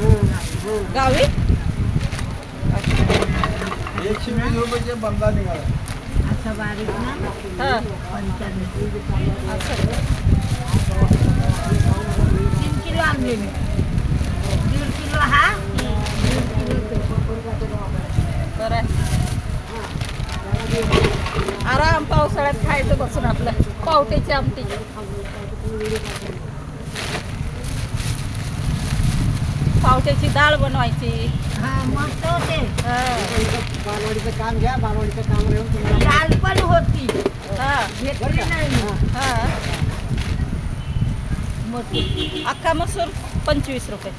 गावी? एकशे वीस रुपयाचे बंदा निघाला. असं बारीक ना? हा. तीन किलो आणले मी. दीड किलो हा? दीड किलो तो. बरं आहे. आराम पावसाळ्यात खायचं बसून आपलं. पावट्याची आमटी. पावट्याची डाळ बनवायची. बालवाडीचं काम घ्या बालवाडीचं काम घेऊन डाळ पण होती. हा. घेतली नाही. हा. अख्खा मसूर पंचवीस रुपये.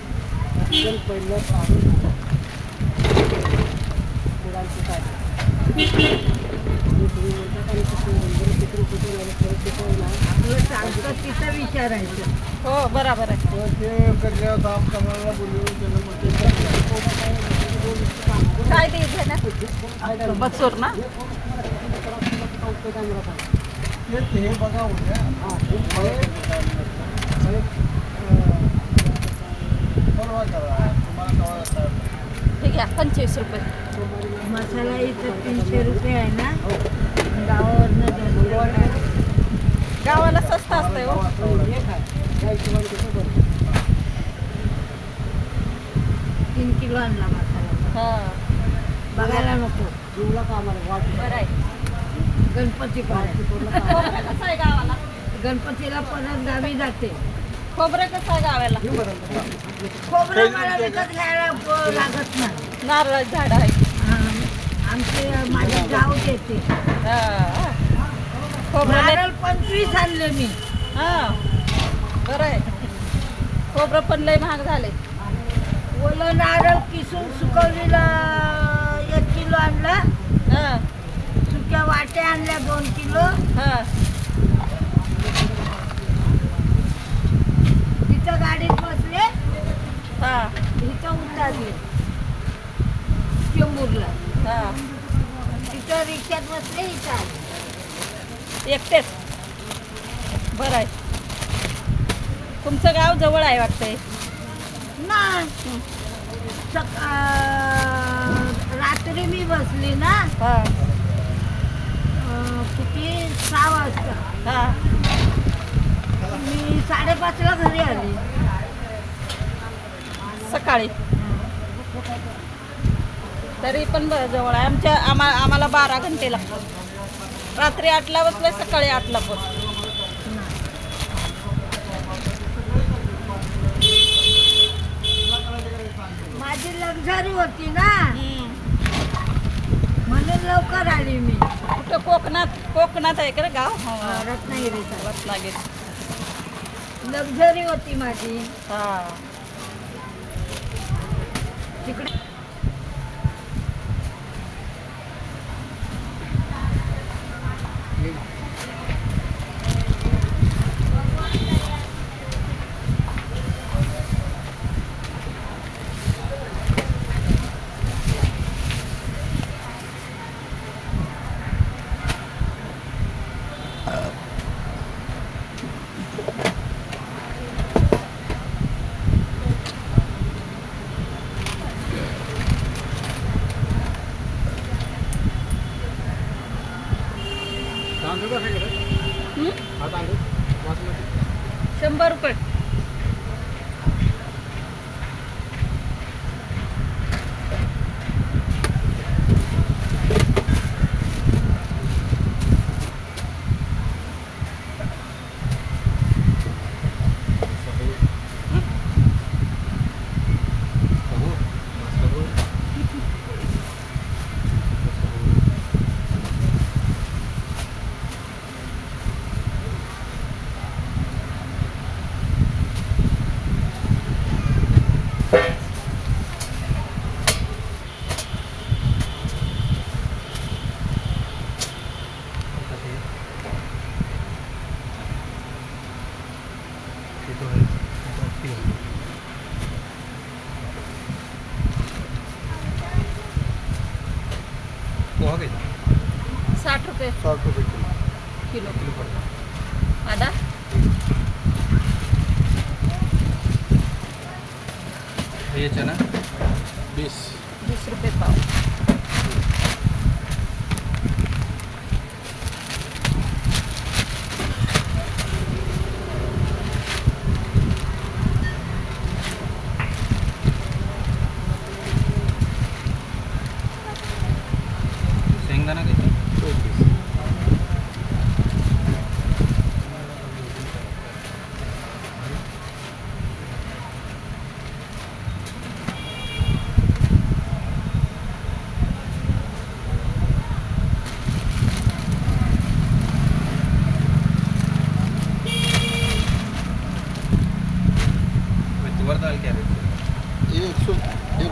पहिलं पाहून मुलांचं काय तुम्ही म्हणता का इथं तुम्ही नंबर तिकडे कुठे नाही, परत तिकडे नाही. आपलं हो बराबर आहे तर ते बोलवून. काय ना हे बघा उद्या हे, हे, अं, परवा करा तुम्हाला केव्हा येतात? हे घ्या पंचवीस रुपये मसाला इथं तीनशे रुपये आहे ना गावावरनं जास्त गावाला स्वस्त असतंय हो. हे? तीन किलो आणला मसाला हा. बघायला नको. जीवला का आम्हाला वाट बरं आहे. गणपती खोबरं कसं आहे गावाला? गणपतीला परत गावी जाते. खोबरं कसं आहे गावाला? खोबरं मला विकत घ्यायला लागत नाही. नारळ झाड आहे आमचे माझी गाव हा. खोबरं लय- नारळ पंचवीस आणले मी. हा. बरं आहे. खोबरं पण लय महाग झाले. ओलं नारळ किसून सुकवलेला एक किलो आणला. हा. सुक्या वाट्या आणल्या दोन किलो. हा. तिथं गाडीत बसले. हा. इथं उतरले. चेंबूरला. हा. तिथं रिक्षात बसले इथं आले. एकटेच. बरं आहे. तुमचं गाव जवळ आहे वाटतंय? नाही. सका रात्री मी बसली ना. हा. अं, किती? सहा वाजता. हा. मी साडेपाचला घरी आली. सकाळी. तरी पण ब- जवळ आहे. आमच्या आम्हा आम्हाला बारा घंटे लागतात. रात्री आठला बसले सकाळी आठला पोच माझी लक्झरी होती ना? म्हणून लवकर आली मी. कुठं कोकणात? कोकणात आहे का रे गाव? हो. रत्नागिरीचा रत्नागिरी लक्झरी होती माझी. हा. तिकडे शंभर रुपये. पोहा घ्यायचा साठ रुपये. साठ रुपये किलो. किलो. आदा ये चना बीस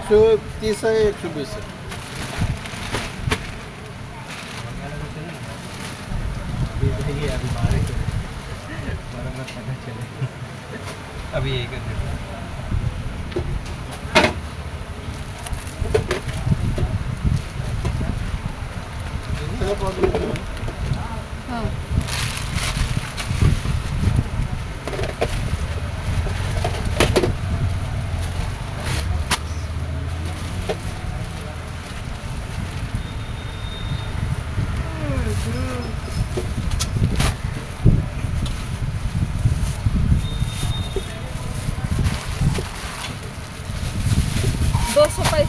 सौ तीस है एक सौ बीस है। बराबर पता चले अभी एक problem दो सौ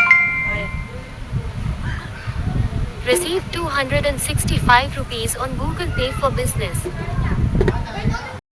Received 265 rupees on Google Pay for business.